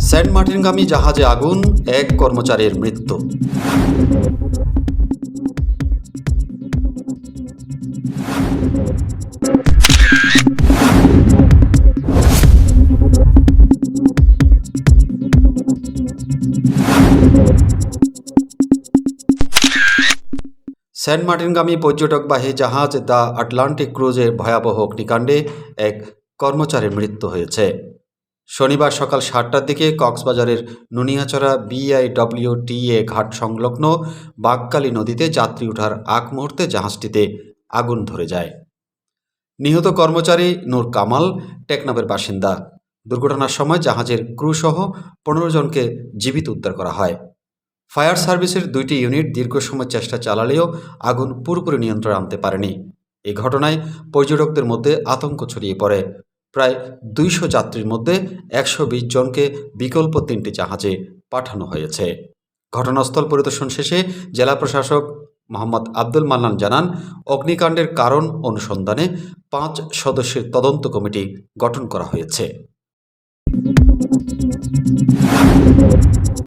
Saint মার্টিনগামী জাহাজে আগুন, এক কর্মচারীর মৃত্যু। সেন্ট মার্টিনগামী পর্যটকবাহী জাহাজ দ্য আটলান্টিক ক্রুজের ভয়াবহ অগ্নিকাণ্ডে এক কর্মচারীর মৃত্যু হয়েছে। শনিবার সকাল সাতটার দিকে কক্সবাজারের নুনিয়াচড়া বিআইডব্লিউ বিআইডব্লিউটিএ ঘাট সংলগ্ন বাগকালী নদীতে যাত্রী ওঠার আগ মুহূর্তে জাহাজটিতে আগুন ধরে যায়। নিহত কর্মচারী নূর কামাল, টেকনাফের বাসিন্দা। দুর্ঘটনার সময় জাহাজের ক্রুসহ পনেরো জনকে জীবিত উদ্ধার করা হয়। ফায়ার সার্ভিসের দুইটি ইউনিট দীর্ঘ সময় চেষ্টা চালালেও আগুন পুরোপুরি নিয়ন্ত্রণে আনতে পারেনি। এ ঘটনায় পর্যটকদের মধ্যে আতঙ্ক ছড়িয়ে পড়ে। প্রায় দুইশো যাত্রীর মধ্যে একশো বিশ জনকে বিকল্প তিনটি জাহাজে পাঠানো হয়েছে। ঘটনাস্থল পরিদর্শন শেষে জেলা প্রশাসক মোহাম্মদ আব্দুল মান্নান জানান, অগ্নিকাণ্ডের কারণ অনুসন্ধানে পাঁচ সদস্যের তদন্ত কমিটি গঠন করা হয়েছে।